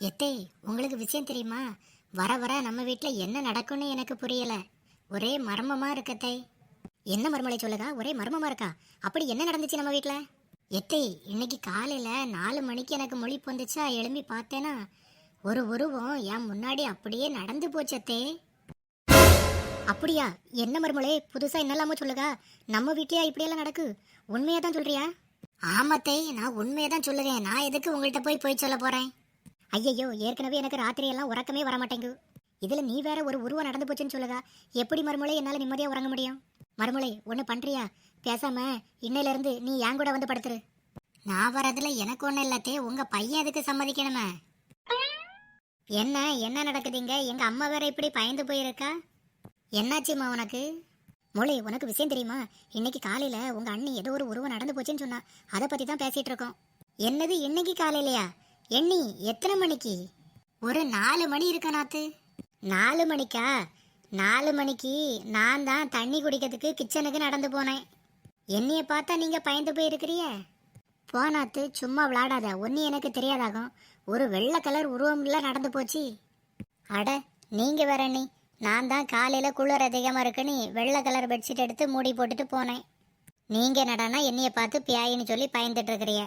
எத்தே உங்களுக்கு விஷயம் தெரியுமா? வர வர நம்ம வீட்டில் என்ன நடக்கும்னு எனக்கு புரியல. ஒரே மர்மமா இருக்கத்தே என்ன மர்மலை சொல்லுதா? ஒரே மர்மமா இருக்கா? அப்படி என்ன நடந்துச்சு நம்ம வீட்டில் எத்தை இன்னைக்கு காலையில் நாலு மணிக்கு எனக்கு முழிப்பு வந்துச்சா எழும்பி பார்த்தேனா ஒரு உருவம் என் முன்னாடி அப்படியே நடந்து போச்சத்தே அப்படியா? என்ன மருமலே? புதுசா என்னெல்லாமோ சொல்லுதா? நம்ம வீட்லயா இப்படியெல்லாம் நடக்கு? உண்மையா தான் சொல்றியா? ஆமத்தே நான் உண்மையை தான் சொல்லுவேன் நான் எதுக்கு உங்கள்கிட்ட போய் போய் சொல்ல போறேன்? ஐயையோ ஏற்கனவே எனக்கு ராத்திரி எல்லாம் உறக்கமே வர மாட்டேங்கு நீ வேற ஒரு உருவம் நடந்து போச்சுன்னு சொல்லுதா? எப்படி மறுமொழி என்னால் நிம்மதியாக உறங்க முடியும்? மறுமொழி ஒன்று பண்ணுறியா பேசாம இன்னையில இருந்து நீ என் கூட வந்து படுத்துரு. நான் வரதுல எனக்கு ஒன்றும் இல்லாத்தே உங்கள் பையன் அதுக்கு சம்மதிக்கணுமே? என்ன என்ன நடக்குதுங்க? எங்கள் அம்மா வேற இப்படி பயந்து போயிருக்கா? என்னாச்சுமா உனக்கு? மொழி உனக்கு விஷயம் தெரியுமா? இன்னைக்கு காலையில் உங்கள் அண்ணி ஏதோ ஒரு உருவம் நடந்து போச்சுன்னு சொன்னா அதை பற்றி தான் பேசிகிட்டு இருக்கோம். என்னது இன்னைக்கு காலையிலையா? எண்ணி எத்தனை மணிக்கு? ஒரு நாலு மணி இருக்க நாத்து நாலு மணிக்கா? நாலு மணிக்கு நான் தான் தண்ணி குடிக்கிறதுக்கு கிச்சனுக்கு நடந்து போனேன். என்னைய பார்த்தா நீங்க பயந்து போயிருக்கிறிய போனாத்து சும்மா விளாடாத. ஒன்னு எனக்கு தெரியாதாகும். ஒரு வெள்ளை கலர் உருவம்ல நடந்து போச்சு. அட நீங்க வேற நீ நான் தான் காலையில் குளிர் அதிகமாக இருக்குன்னு வெள்ளை கலர் பெட்ஷீட் எடுத்து மூடி போட்டுட்டு போனேன். நீங்கள் நடனா என்னைய பார்த்து பியாயின்னு சொல்லி பயந்துட்டு இருக்கிறிய